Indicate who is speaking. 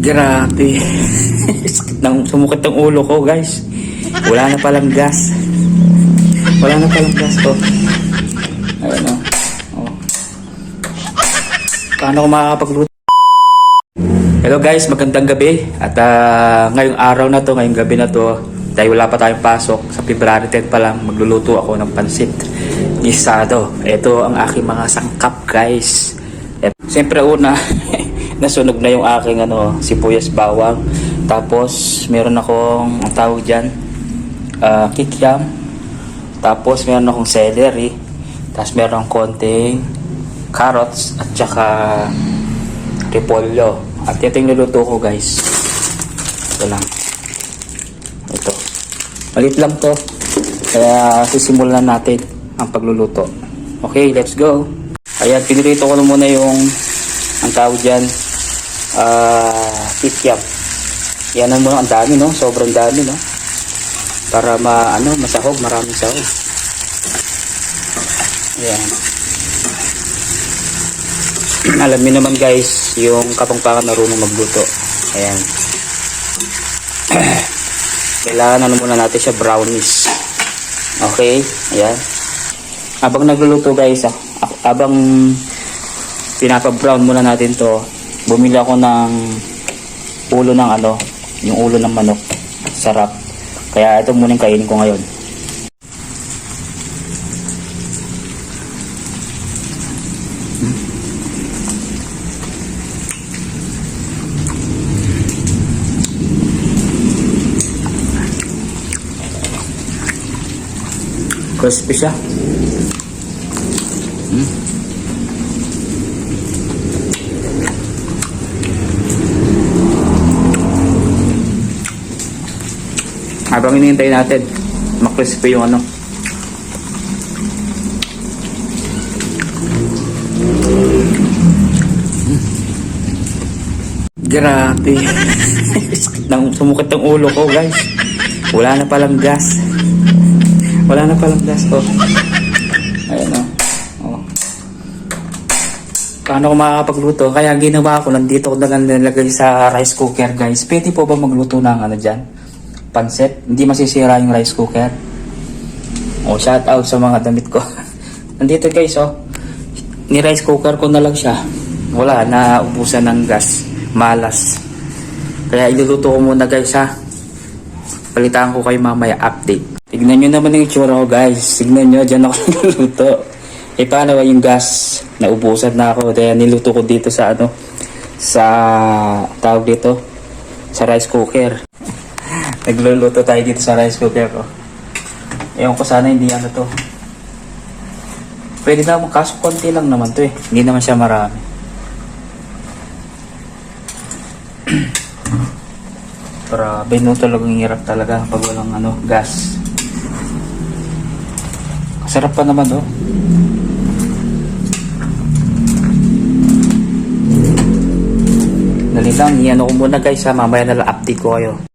Speaker 1: Grabe. Sakit ng sumukit ang ulo ko, guys. Wala na palang gas. Wala na palang gas ko. Ayun o. Oh. Paano ko makakapagluto? Hello guys, magandang gabi. At ah, ngayong araw na to, ngayong gabi na to, dahil wala pa tayong pasok, sa February 10 pa lang, magluluto ako ng pansit. Gisado. Ito ang aking mga sangkap guys. Siyempre una, nasunog na yung aking ano, sibuyas bawang. Tapos meron akong, ang tawag dyan, ah, kikiam. Tapos meron akong celery. Tapos meron akong konting carrots at saka repolyo. At ito yung niluto ko guys. Ito lang. Ito. Malit lang to. Kaya sisimulan natin ang pagluluto. Okay, let's go. Ayan, pinirito ko na muna yung ang tawag dyan ah kikyap. Yan ang mga ang dami no, sobrang dami no. Para ma ano, masahog, maraming sahog. Ayan. Alam niyo naman guys, yung kapangpangan marunong magluto. Ayan. Kailangan ano muna natin siya brownies. Okay? Ayan. Habang nagluluto guys, ah, habang pinapa-brown muna natin to, bumili ako ng ulo ng ano, yung ulo ng manok. Sarap. Kaya ito muna yung kainin ko ngayon. Crispy siya. Mm. Habang hinihintay natin, makrispy yung ano. Grabe. Sakit ng sumukit ang ulo ko, guys. Wala na palang gas. Wala na palang gas ko. Ayan o. Oh. Paano ko makakapagluto? Kaya ginawa ko, nandito ko na nilagay sa rice cooker guys. Pwede po ba magluto ng ano dyan? Pansit? Hindi masisira yung rice cooker. O, shout out sa mga damit ko. nandito guys oh. Ni rice cooker ko na lang siya. Wala, naubusan ng gas. Malas. Kaya iluluto ko muna guys ha. Palitan ko kayo mamaya update. Tignan nyo naman yung itsura ko guys. Tignan nyo, dyan ako niluluto. Eh paano ba yung gas? Naubusan na ako. Kaya niluto ko dito sa ano, sa tawag dito, sa rice cooker. Nagluluto tayo dito sa rice cooker ko. Ewan ko sana hindi ano to. Pwede naman, kaso konti lang naman to eh. Hindi naman siya marami. Grabe no, talagang hirap talaga pag walang ano, gas. Sarap pa naman oh. Dali lang, iyan ko muna guys ha, mamaya na lang update ko kayo.